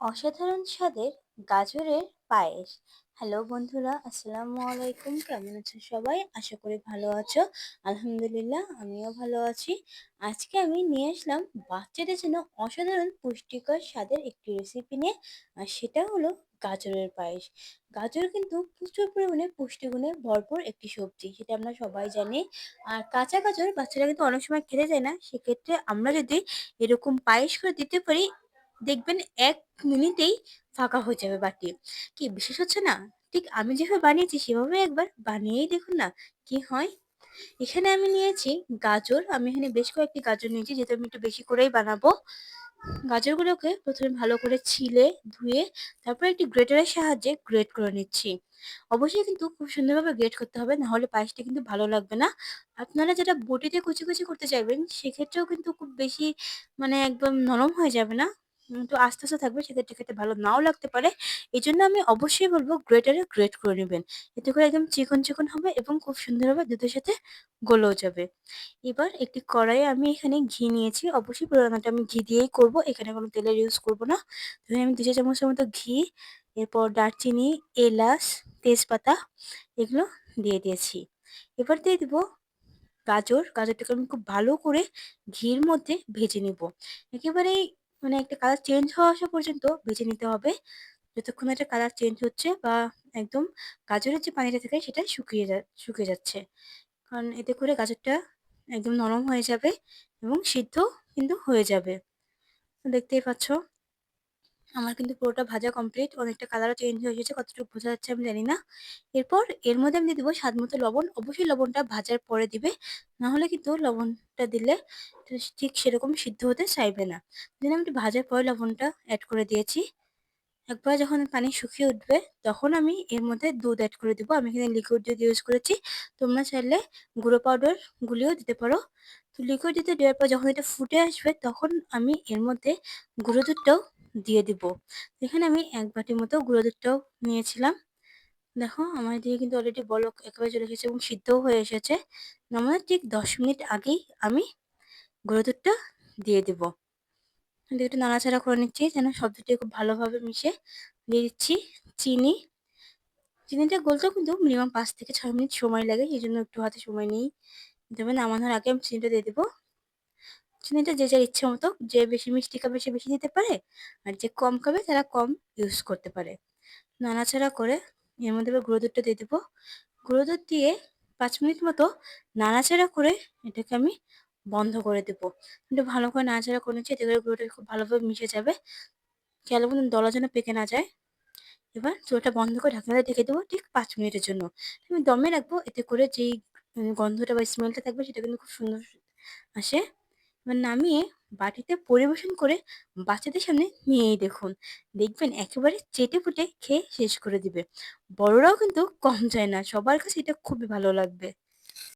অসাধারণ স্বাদের গাজরের পায়েস। হ্যালো বন্ধুরা, আসসালামু আলাইকুম। কেমন আছো সবাই? আশা করি ভালো আছো। আলহামদুলিল্লাহ, আমিও ভালো আছি। আজকে আমি নিয়ে আসলাম বাচ্চাদের জন্য অসাধারণ পুষ্টিকর স্বাদের একটি রেসিপি নিয়ে, আর সেটা হলো গাজরের পায়েস। গাজর কিন্তু প্রচুর পরিমাণে পুষ্টিগুণে ভরপুর একটি সবজি, সেটা আমরা সবাই জানি। আর কাঁচা গাজর বাচ্চারা কিন্তু অনেক সময় খেতে যায় না। সেক্ষেত্রে আমরা যদি এরকম পায়েস করে দিতে পারি দেখবেন এক মিনিটেই ফাঁকা হয়ে যাবে বাটি। কি বিশেষ হচ্ছে না? ঠিক আমি যেভাবে বানিয়েছি সেভাবে একবার বানিয়েই দেখুন না কি হয়? এখানে আমি নিয়েছি গাজর। আমি এখানে বেশ কয়েকটি গাজর নিয়েছি যেহেতু আমি একটু বেশি করেই বানাবো। গাজরগুলোকে প্রথমে ভালো করে ছিলে, ধুয়ে তারপর একটি গ্রেটারের সাহায্যে গ্রেট করে নিচ্ছি। অবশ্যই কিন্তু খুব সুন্দরভাবে গ্রেট করতে হবে নাহলে পায়েসটা কিন্তু ভালো লাগবে না। আপনারা যেটা বটিতে কুচি, কুচি করতে চাইবেন সেক্ষেত্রেও কিন্তু খুব বেশি মানে একদম নরম হয়ে যাবে না। একটু আস্তে, আস্তে থাকবে সেক্ষেত্রে খেতে ভালো নাও লাগতে পারে। এই জন্য আমি অবশ্যই বলব গ্রেটারে গ্রেট করে নেবেন এতে করে একদম চিকন, চিকন হবে এবং খুব সুন্দরভাবে দুধের সাথে গলেও যাবে। এবার একটি কড়াইয়ে আমি এখানে ঘি নিয়েছি। অবশ্যই রান্নাটা আমি ঘি দিয়েই করব। এখানে কোনো তেলের ইউজ করব না। এখানে আমি ২ চা চামচের মতো ঘি, এরপর দারচিনি, এলাচ, তেজপাতা এগুলো দিয়ে দিয়েছি। এবার দিয়ে দিব গাজর। গাজরটাকে আমি খুব ভালো করে ঘির মধ্যে ভেজে নিব। একেবারেই মানে একটা কালার চেঞ্জ হওয়া আসা পর্যন্ত ভেজে নিতে হবে। যতক্ষণ একটা কালার চেঞ্জ হচ্ছে বা একদম গাজরের যে পানিটা থাকে সেটা শুকিয়ে যা, শুকিয়ে যাচ্ছে। কারণ এতে করে গাজরটা একদম নরম হয়ে যাবে এবং সিদ্ধ কিন্তু হয়ে যাবে। দেখতেই পাচ্ছ আমার কিন্তু পুরোটা ভাজা কমপ্লিট। অনেকটা কালারও চেঞ্জ হয়ে এসেছে। কতটুকু বোঝা যাচ্ছে আমি জানি না। এরপর এর মধ্যে আমি দিয়ে স্বাদ মতো লবণ। অবশ্যই লবণটা ভাজার পরে দিবে। না হলে কিন্তু লবণটা দিলে ঠিক সেরকম সিদ্ধ হতে চাইবে না। এজন্য আমি ভাজার পরে লবণটা অ্যাড করে দিয়েছি। একবার যখন পানি শুকিয়ে উঠবে, তখন আমি এর মধ্যে দুধ অ্যাড করে দিব। আমি এখানে লিকুইড দুধ ইউজ করেছি। তোমরা চাইলে গুঁড়ো পাউডার গুলিও দিতে পারো। তো লিকুইড দুধটা দেওয়ার পর যখন এটা ফুটে আসবে, তখন আমি এর মধ্যে গুঁড়ো দুধটাও দিয়ে দিব। এখানে আমি এক বাটির মতো গুঁড়ো দুধটাও নিয়েছিলাম। দেখো, আমার এদিকে কিন্তু অলরেডি বলক একেবারে চলে এসেছে এবং সিদ্ধও হয়ে এসেছে। নামানোর ঠিক ১০ মিনিট আগেই আমি গুঁড়ো দুধটা দিয়ে দিব। একটু নাড়াচাড়া করে নিচ্ছি যেন সব দুধটা খুব ভালোভাবে মিশে। দিয়ে দিচ্ছি চিনি। চিনিটা গলতেও কিন্তু মিনিমাম পাঁচ থেকে ৬ মিনিট সময় লাগে। এই জন্য একটু হাতে সময় নিয়েই তবে নামানোর আগে আমি চিনিটা দিয়ে দিব। চিনিটা যে যার ইচ্ছে মতো যে বেশি মিষ্টি খাবে সে বেশি দিতে পারে, আর যে কম খাবে তারা কম ইউজ করতে পারে। নাড়াচাড়া করে এর মধ্যে এবার গুঁড়ো দুধটা দিয়ে দেবো। গুঁড়ো দুধ দিয়ে পাঁচ মিনিট মতো নাড়াচাড়া করে এটাকে আমি বন্ধ করে দেবো। একটু ভালো করে নাড়াচাড়া করে নিচ্ছি, এতে করে গুঁড়োটা খুব ভালোভাবে মিশে যাবে। খেয়াল মতন দলা যেন পেকে না যায়। এবার চুলাটা বন্ধ করে ঢাকনাটা ঢেকে দেবো ঠিক পাঁচ মিনিটের জন্য। আমি দমে রাখব, এতে করে যেই গন্ধটা বা স্মেলটা থাকবে সেটা কিন্তু খুব সুন্দর আসে। নামিয়ে বাটিতে পরিবেশন করে বাচ্চাদের সামনে নিয়েই দেখুন। দেখবেন একেবারে চেটে ফুটে খেয়ে শেষ করে দিবে। বড়রাও কিন্তু কম চায় না, সবার কাছে এটা খুবই ভালো লাগবে।